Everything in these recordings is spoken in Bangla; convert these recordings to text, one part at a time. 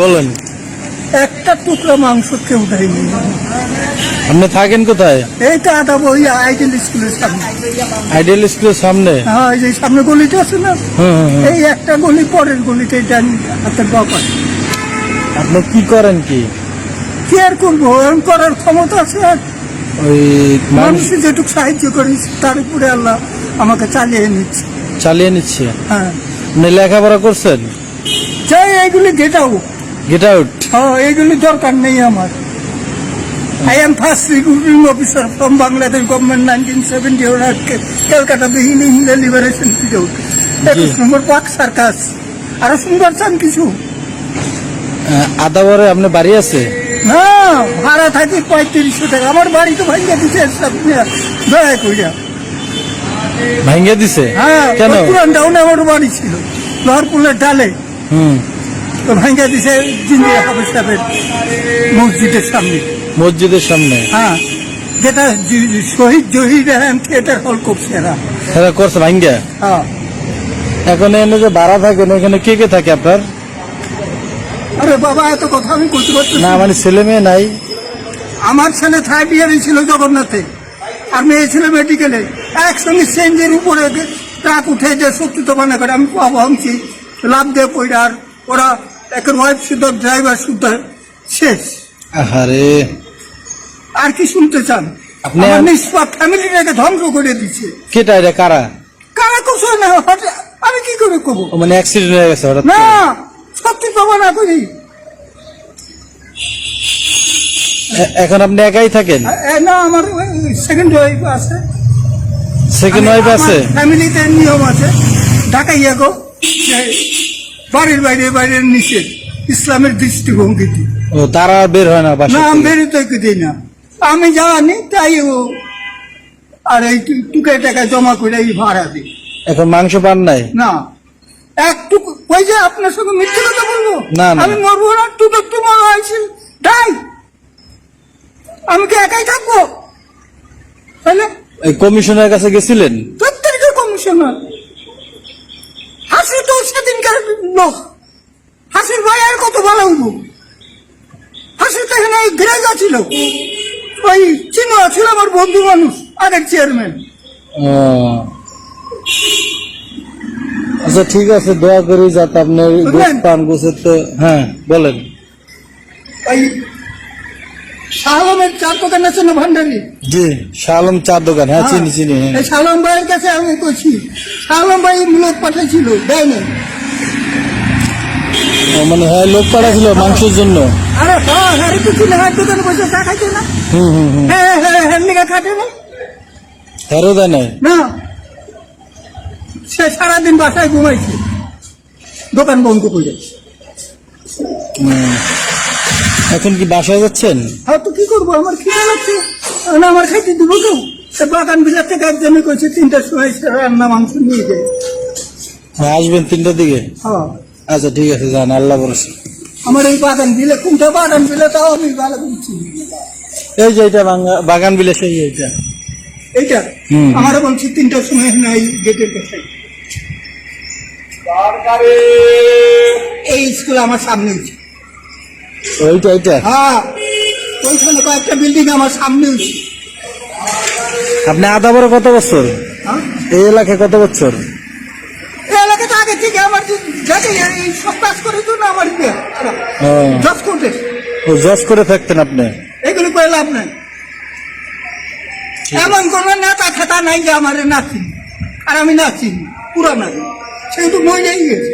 বলেন। একটা টুকরা মাংস কেউ দেয়নি। আপনি থাকেন কোথায়? এইটা আদা বই আইডিয়াল স্কুলের সামনে। আইডিয়াল স্কুলের সামনে? হ্যাঁ এই যে সামনে গলিটা আছে না। এই একটা গলি পরের গলিতে এটা হাতের বাপার আপনি কি করেন কি? কি আর করব? এরকম করার ক্ষমতা আছে আর। ওই মানুষ মানুষের যেটুকু সাহায্য করি তার উপরে আল্লাহ আমাকে চালিয়ে নিচ্ছে। চালিয়ে নিচ্ছে? হ্যাঁ। আপনি লেখাপড়া করছেন? চাই এইগুলি গেটাও গেট আউট হ্যাঁ এইগুলি দরকার নেই আমার। I am first recruiting officer from Bangladesh government nineteen seventy Calcutta বিহিন India liberation period একুশ নম্বর পাক সার্কাস আরও শুনবার চান কিছু। আদা বরে আপনি বাড়ি আছে? না ভাড়া থাকি পঁয়ত্রিশশো টাকা। আমার বাড়ি তো দিচ্ছে সব দয়া করিয়া ভাঙ্গে দিছে? হ্যাঁ কেন? পুরান টাউনে আমার বাড়ি ছিল লহরপুলের ডালে। হুম। তো ভাইয়া দিছে জিন্দিয়া হাফেজ সাহেবের মসজিদের সামনে। মসজিদের সামনে? হ্যাঁ যেটা শহীদ জহির রেহান থিয়েটার হল করছে এরা। সেটা করছে ভাঙ্গা হ্যাঁ। এখন এনে যে ভাড়া থাকেন এখানে কে কে থাকে আপনার? আরে বাবা এত কথা আমি করতে পারছি না। মানে ছেলে মেয়ে নাই? আমার ছেলে থার্ড ইয়ারে ছিল জগন্নাথে আর মেয়ে ছিল মেডিকেলে। একসঙ্গে চেঞ্জের উপরে ট্রাক উঠে যে সত্যি তো মনে করে আমি ভাবছি লাভ দিয়ে পড়ে আর ওরা একের ওয়াইফ শুদ্ধ ড্রাইভার শুদ্ধ শেষ। আরে আর কি শুনতে চান? আপনি- আমার নিষ্পাপ ফ্যামিলিটাকে ধ্বংস করে দিচ্ছে কেটা এটা কারা? কারা কিছু না? আমি কি করে কবো মানে অ্যাক্সিডেন্ট হয়ে গেছে হঠাৎ না। সত্যি পাবো না করি। এখন আপনি একাই থাকেন? না আমার সেকেন্ড ওয়াইফ আছে। সেকেন্ড ওয়াইফ আছে? ফ্যামিলিতে নিয়ম আছে। ঢাকাইয়া গো। বাড়ির বাইরে বাইরের নিষেধ। ইসলামের দৃষ্টিভঙ্গিতে ও তারা বের হয় না না আমি। বেরোতে দিই না। আমি জানি তাই ও আর এই টুকে টাকা জমা করে এই ভাড়া দিই এখন মাংস পান নাই? না। একটু ওই যে আপনার সঙ্গে মিথ্যে কথা বলব? না। আমি মরবো না টু একটু মনে হয়েছে। তাই আমি কি একাই থাকব? তাহলে এই কমিশনের কাছে গেছিলেন? প্রত্যেকের কমিশনার। লোক হাসির ভাই আর কত ভালো হব? হাসি তো এখানে ঘিরে যাচ্ছিল ওই চিনো ছিল আমার বন্ধু মানুষ আগের চেয়ারম্যান আচ্ছা ঠিক আছে দোয়া করি যাতে আপনার পান তো হ্যাঁ বলেন। ওই শাহমের চার দোকান আছে না ভান্ডারি? জি শালম চার দোকান হ্যাঁ চিনি চিনি হ্যাঁ। এই ভাইয়ের কাছে আমি করছি শালম ভাই লোক পাঠাইছিল দেয় ও, মানে হ্যাঁ লোক পাঠাছিল মাংসের জন্য। আরে হ্যাঁ হ্যাঁ কিছু না হাত দোকানে বসে চা খাইছে না? হুম হুম হুম। হ্যাঁ হ্যাঁ হ্যাঁ খাটে না? হেরো দেয় নাই? না। সে সারাদিন বাসায় ঘুমাইছে। দোকান বন্ধ করে। এখন কি বাসায় যাচ্ছেন? হ্যাঁ তো কি করব? আমার খিদে লাগছে। না আমার খাইতে দিব কেউ সে বাগান বিলাস থেকে একজনে কইছে তিনটার সময় রান্না মাংস নিয়ে যায়। হ্যাঁ, আসবেন তিনটার দিকে। হ্যাঁ। আচ্ছা ঠিক আছে যান আল্লাহ ভরসা। আমার এই বাগান বিলে কোনটা বাগান বিলে তাও আমি ভালো বলছি। এই যে এটা বাগান বিলে সেই এইটা। এইটা? আমার বলছি তিনটার সময় এই গেটের কাছে। এই স্কুল আমার সামনে ওইটা এইটা? হ্যাঁ ওইখানে কয়েকটা বিল্ডিং আমার সামনে আপনি আদা বড় কত বছর? হ্যাঁ? এই এলাকায় কত বছর? এই এলাকাতে আগে থেকে আমার এই সব কাজ করে তো না আমার ইয়ে। জজ করতে ও জজ করে থাকতেন আপনি? এগুলি করে লাভ নাই। এমন কোন নেতা খেতা নাই যে আমার আর আমি পুরা নাই সেহেতু মহিলাই গেছে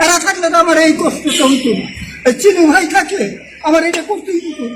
এরা থাকলে তো আমার এই কষ্ট হইতো না এই চিনু ভাই থাকলে আমার এটা না।